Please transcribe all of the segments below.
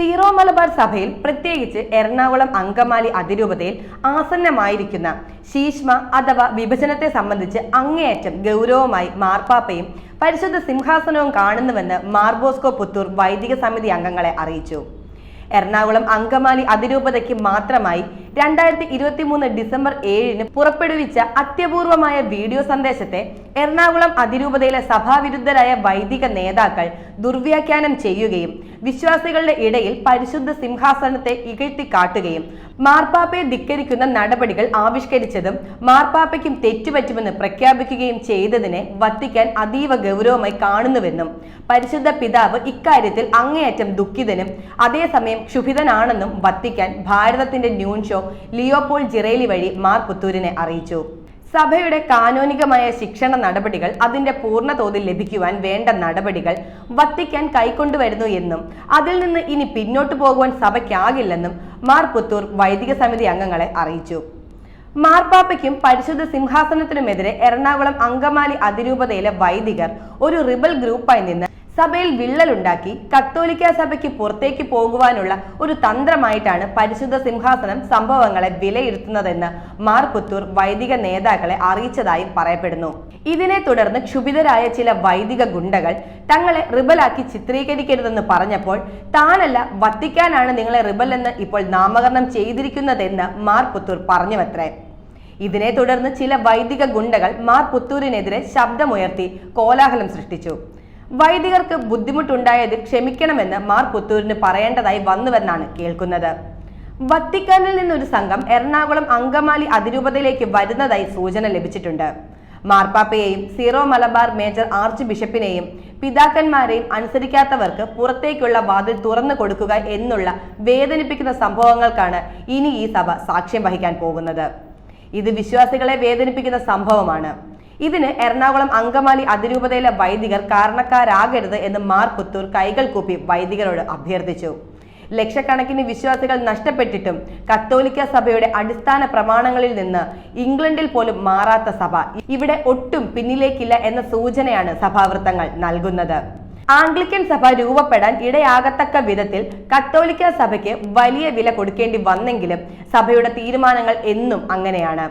Zero Malabar സഭയിൽ പ്രത്യേകിച്ച് എറണാകുളം അങ്കമാലി അതിരൂപതയിൽ ആസന്നമായിരിക്കുന്ന ശീഷ്മ അഥവാ വിഭജനത്തെ സംബന്ധിച്ച് അങ്ങേയറ്റം ഗൗരവമായി മാർപ്പാപ്പയും പരിശുദ്ധ സിംഹാസനവും കാണുന്നുവെന്ന് മാർബോസ്കോ പുത്തൂർ വൈദിക സമിതി അംഗങ്ങളെ അറിയിച്ചു. എറണാകുളം അങ്കമാലി അതിരൂപതയ്ക്ക് മാത്രമായി രണ്ടായിരത്തി ഇരുപത്തി മൂന്ന് ഡിസംബർ ഏഴിന് പുറപ്പെടുവിച്ച അത്യപൂർവമായ വീഡിയോ സന്ദേശത്തെ എറണാകുളം അതിരൂപതയിലെ സഭാവിരുദ്ധരായ വൈദിക നേതാക്കൾ ദുർവ്യാഖ്യാനം ചെയ്യുകയും വിശ്വാസികളുടെ ഇടയിൽ പരിശുദ്ധ സിംഹാസനത്തെ ഇകഴ്ത്തി കാട്ടുകയും മാർപ്പാപ്പയെ ധിക്കരിക്കുന്ന നടപടികൾ ആവിഷ്കരിച്ചതും മാർപ്പാപ്പയ്ക്കും തെറ്റുപറ്റുമെന്ന് പ്രഖ്യാപിക്കുകയും ചെയ്തതിനെ വത്തിക്കാൻ അതീവ ഗൗരവമായി കാണുന്നുവെന്നും പരിശുദ്ധ പിതാവ് ഇക്കാര്യത്തിൽ അങ്ങേയറ്റം ദുഃഖിതനും അതേസമയം ക്ഷുഭിതനാണെന്നും വത്തിക്കാൻ ഭാരതത്തിന്റെ ന്യൂൺ ഷോ ലിയോപോൾ ജിറേലി വഴി മാർ പുത്തൂരിനെ അറിയിച്ചു. സഭയുടെ കാനോനികമായ ശിക്ഷണ നടപടികൾ അതിന്റെ പൂർണ തോതിൽ ലഭിക്കുവാൻ വേണ്ട നടപടികൾ വത്തിക്കാൻ കൈക്കൊണ്ടുവരുന്നു എന്നും അതിൽ നിന്ന് ഇനി പിന്നോട്ടു പോകുവാൻ സഭയ്ക്കാകില്ലെന്നും മാർ പുത്തൂർ വൈദിക സമിതി അംഗങ്ങളെ അറിയിച്ചു. മാർപ്പാപ്പയ്ക്കും പരിശുദ്ധ സിംഹാസനത്തിനുമെതിരെ എറണാകുളം അങ്കമാലി അതിരൂപതയിലെ വൈദികർ ഒരു റിബൽ ഗ്രൂപ്പായി നിന്ന് സഭയിൽ വിള്ളലുണ്ടാക്കി കത്തോലിക്ക സഭയ്ക്ക് പുറത്തേക്ക് പോകുവാനുള്ള ഒരു തന്ത്രമായിട്ടാണ് പരിശുദ്ധ സിംഹാസനം സംഭവങ്ങളെ വിലയിരുത്തുന്നതെന്ന് മാർ പുത്തൂർ വൈദിക നേതാക്കളെ അറിയിച്ചതായും പറയപ്പെടുന്നു. ഇതിനെ തുടർന്ന് ക്ഷുഭിതരായ ചില വൈദിക ഗുണ്ടകൾ തങ്ങളെ റിബലാക്കി ചിത്രീകരിക്കരുതെന്ന് പറഞ്ഞപ്പോൾ താനല്ല വത്തിക്കാനാണ് നിങ്ങളെ റിബൽ എന്ന് ഇപ്പോൾ നാമകരണം ചെയ്തിരിക്കുന്നതെന്ന് മാർ പുത്തൂർ പറഞ്ഞുവത്രേ. ഇതിനെ തുടർന്ന് ചില വൈദിക ഗുണ്ടകൾ മാർ പുത്തൂരിനെതിരെ ശബ്ദമുയർത്തി കോലാഹലം സൃഷ്ടിച്ചു. വൈദികർക്ക് ബുദ്ധിമുട്ടുണ്ടായതിൽ ക്ഷമിക്കണമെന്ന് മാർ പുത്തൂരിന് പറയേണ്ടതായി വന്നുവെന്നാണ് കേൾക്കുന്നത്. വത്തിക്കാനിൽ നിന്നൊരു സംഘം എറണാകുളം അങ്കമാലി അതിരൂപതയിലേക്ക് വരുന്നതായി സൂചന ലഭിച്ചിട്ടുണ്ട്. മാർപ്പാപ്പയെയും സീറോ മലബാർ മേജർ ആർച്ച് ബിഷപ്പിനെയും പിതാക്കന്മാരെയും അനുസരിക്കാത്തവർക്ക് പുറത്തേക്കുള്ള വാതിൽ തുറന്നു കൊടുക്കുക എന്നുള്ള വേദനിപ്പിക്കുന്ന സംഭവങ്ങൾക്കാണ് ഇനി ഈ സഭ സാക്ഷ്യം വഹിക്കാൻ പോകുന്നത്. ഇത് വിശ്വാസികളെ വേദനിപ്പിക്കുന്ന സംഭവമാണ്. ഇതിന് എറണാകുളം അങ്കമാലി അതിരൂപതയിലെ വൈദികർ കാരണക്കാരാകരുത് എന്ന് മാർ പുത്തൂർ കൈകൾ കൂപ്പി വൈദികരോട് അഭ്യർത്ഥിച്ചു. ലക്ഷക്കണക്കിന് വിശ്വാസികൾ നഷ്ടപ്പെട്ടിട്ടും കത്തോലിക്ക സഭയുടെ അടിസ്ഥാന പ്രമാണങ്ങളിൽ നിന്ന് ഇംഗ്ലണ്ടിൽ പോലും മാറാത്ത സഭ ഇവിടെ ഒട്ടും പിന്നിലേക്കില്ല എന്ന സൂചനയാണ് സഭാവൃത്തങ്ങൾ നൽകുന്നത്. ആംഗ്ലിക്കൻ സഭ രൂപപ്പെടാൻ ഇടയാകത്തക്ക വിധത്തിൽ കത്തോലിക്ക സഭയ്ക്ക് വലിയ വില കൊടുക്കേണ്ടി വന്നെങ്കിലും സഭയുടെ തീരുമാനങ്ങൾ എന്നും അങ്ങനെയാണ്.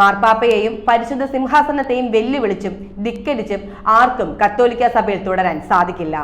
മാർപ്പാപ്പയെയും പരിശുദ്ധ സിംഹാസനത്തെയും വെല്ലുവിളിച്ചും ധിക്കരിച്ചും ആർക്കും കത്തോലിക്ക സഭയിൽ തുടരാൻ സാധിക്കില്ല.